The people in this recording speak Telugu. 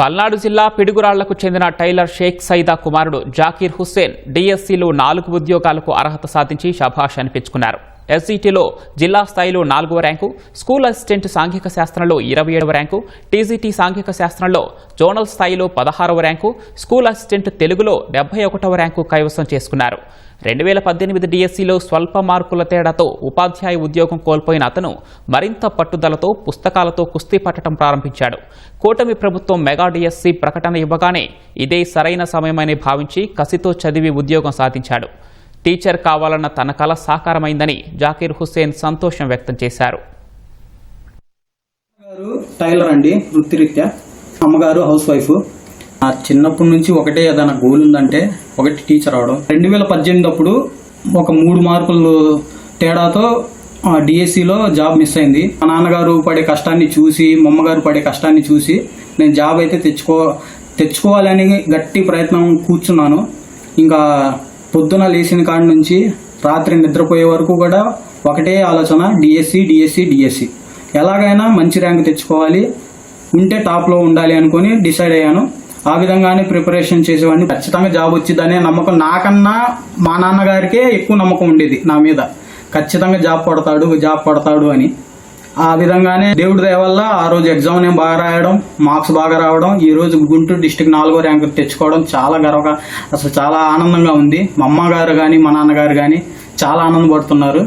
పల్నాడు జిల్లా పిడుగురాళ్ళకు చెందిన టైలర్ షేక్ సైదా కుమారుడు జాకీర్ హుస్సేన్ డిఎస్సీలో నాలుగు ఉద్యోగాలకు అర్హత సాధించి శభాష్ అనిపించుకున్నారు. ఎస్ఈటీలో జిల్లా స్థాయిలో నాలుగవ ర్యాంకు స్కూల్ అసిస్టెంట్ సాంఘిక శాస్త్రంలో ఇరవై ఏడవ ర్యాంకు టీజీటీ సాంఘిక శాస్త్రంలో జోనల్ స్థాయిలో పదహారవ ర్యాంకు స్కూల్ అసిస్టెంట్ తెలుగులో డెబ్బై ఒకటవ ర్యాంకు కైవసం చేసుకున్నారు. రెండు వేల పద్దెనిమిది డిఎస్సిలో స్వల్ప మార్కుల తేడాతో ఉపాధ్యాయ ఉద్యోగం కోల్పోయిన అతను మరింత పట్టుదలతో పుస్తకాలతో కుస్తీ పట్టడం ప్రారంభించాడు. కూటమి ప్రభుత్వం మెగా డిఎస్సి ప్రకటన ఇవ్వగానే ఇదే సరైన సమయమని భావించి కసితో చదివి ఉద్యోగం సాధించాడు. టీచర్ కావాలన్న తన కల సాకారమైందని జాకీర్ హుస్సేన్ సంతోషం వ్యక్తం చేశారు. గారు టైలర్ అండి వృత్తిరీత్యా. అమ్మగారు హౌస్ వైఫ్. నా చిన్నప్పటి నుంచి ఒకటే ఏదైనా గోల్ ఉందంటే ఒకటి టీచర్ అవడం. రెండు వేల పద్దెనిమిది అప్పుడు ఒక మూడు మార్కులు తేడాతో డిఎస్సిలో జాబ్ మిస్ అయింది. మా నాన్నగారు పడే కష్టాన్ని చూసి మా అమ్మగారు పడే కష్టాన్ని చూసి నేను జాబ్ అయితే తెచ్చుకో తెచ్చుకోవాలని గట్టి ప్రయత్నం కూర్చున్నాను. ఇంకా పొద్దున లేచిన కాడి నుంచి రాత్రి నిద్రపోయే వరకు కూడా ఒకటే ఆలోచన డిఎస్సి డిఎస్సి డిఎస్సి ఎలాగైనా మంచి ర్యాంక్ తెచ్చుకోవాలి ఉంటే టాప్లో ఉండాలి అనుకుని డిసైడ్ అయ్యాను. ఆ విధంగానే ప్రిపరేషన్ చేసేవాడిని. ఖచ్చితంగా జాబ్ వచ్చిందనే నమ్మకం నాకన్నా మా నాన్నగారికే ఎక్కువ నమ్మకం ఉండేది నా మీద. ఖచ్చితంగా జాబ్ పడతాడు జాబ్ పడతాడు అని. ఆ విధంగానే దేవుడి దయ వల్ల ఆ రోజు ఎగ్జామ్ నేను బాగా రాయడం మార్క్స్ బాగా రావడం ఈ రోజు గుంటూరు డిస్టిక్ నాలుగో ర్యాంకు తెచ్చుకోవడం చాలా గర్వగా అసలు చాలా ఆనందంగా ఉంది. మా అమ్మగారు కానీ మా నాన్నగారు కానీ చాలా ఆనందపడుతున్నారు.